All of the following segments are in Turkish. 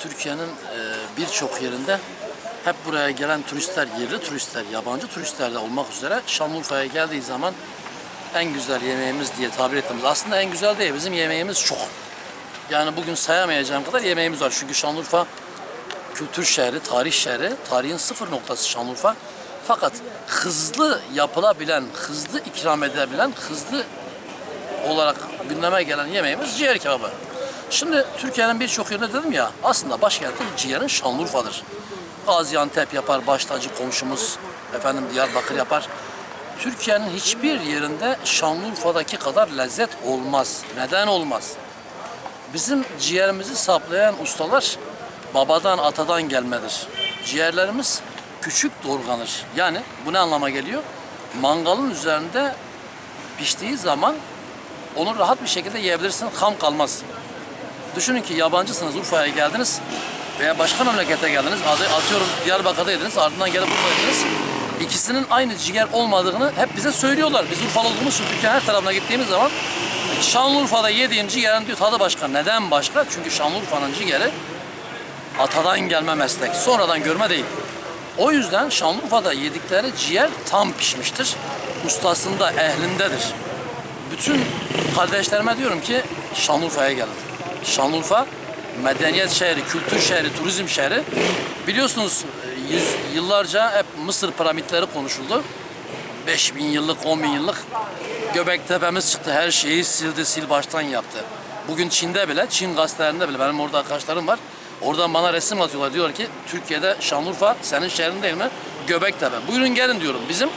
Türkiye'nin e, birçok yerinde hep buraya gelen turistler, yerli turistler, yabancı turistler de olmak üzere Şanlıurfa'ya geldiği zaman en güzel yemeğimiz diye tabir ettiğimiz aslında en güzel değil bizim yemeğimiz çok. Yani bugün sayamayacağım kadar yemeğimiz var. Çünkü Şanlıurfa kültür şehri, tarih şehri, tarihin sıfır noktası Şanlıurfa. Fakat hızlı yapılabilen, hızlı ikram edilebilen, hızlı olarak gündeme gelen yemeğimiz ciğer kebabı. Şimdi Türkiye'nin birçok yerinde dedim ya aslında başkenti ciğerin Şanlıurfa'dır. Gaziantep yapar, baştacı komşumuz efendim Diyarbakır yapar. Türkiye'nin hiçbir yerinde Şanlıurfa'daki kadar lezzet olmaz. Neden olmaz? Bizim ciğerimizi saplayan ustalar babadan atadan gelmedir. Ciğerlerimiz küçük doğurganır. Yani bu ne anlama geliyor? Mangalın üzerinde piştiği zaman onu rahat bir şekilde yiyebilirsin, ham kalmaz. Düşünün ki yabancısınız, Urfa'ya geldiniz veya başka memlekete geldiniz. Adı, atıyorum Diyarbakır'da yediniz, ardından gelip Urfa'ya yediniz. İkisinin aynı ciğer olmadığını hep bize söylüyorlar. Biz Urfalı olduğumuz için Türkiye'nin her tarafına gittiğimiz zaman Şanlıurfa'da yediğim ciğerin diyor tadı başka. Neden başka? Çünkü Şanlıurfa'nın ciğeri atadan gelme meslek. Sonradan görme değil. O yüzden Şanlıurfa'da yedikleri ciğer tam pişmiştir. Ustasında, ehlindedir. Bütün kardeşlerime diyorum ki Şanlıurfa'ya gelin. Şanlıurfa medeniyet şehri, kültür şehri, turizm şehri. Biliyorsunuz e, yüz, yıllarca hep Mısır piramitleri konuşuldu. 5000 yıllık, 10 bin yıllık Göbektepe'miz çıktı. Her şeyi sildi, sil baştan yaptı. Bugün Çin'de bile, Çin gazetelerinde bile benim orada arkadaşlarım var. Oradan bana resim atıyorlar. Diyorlar ki Türkiye'de Şanlıurfa senin şehrin değil mi? Göbektepe. Buyurun gelin diyorum. Bizim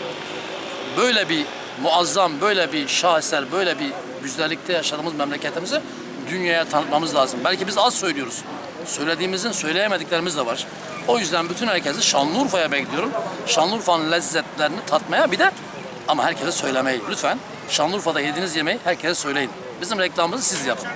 böyle bir muazzam, böyle bir şaheser, böyle bir güzellikte yaşadığımız memleketimizi dünyaya tanıtmamız lazım. Belki biz az söylüyoruz. Söylediğimizin söyleyemediklerimiz de var. O yüzden bütün herkesi Şanlıurfa'ya bekliyorum. Şanlıurfa'nın lezzetlerini tatmaya bir de ama herkese söylemeyi lütfen. Şanlıurfa'da yediğiniz yemeği herkese söyleyin. Bizim reklamımızı siz yapın.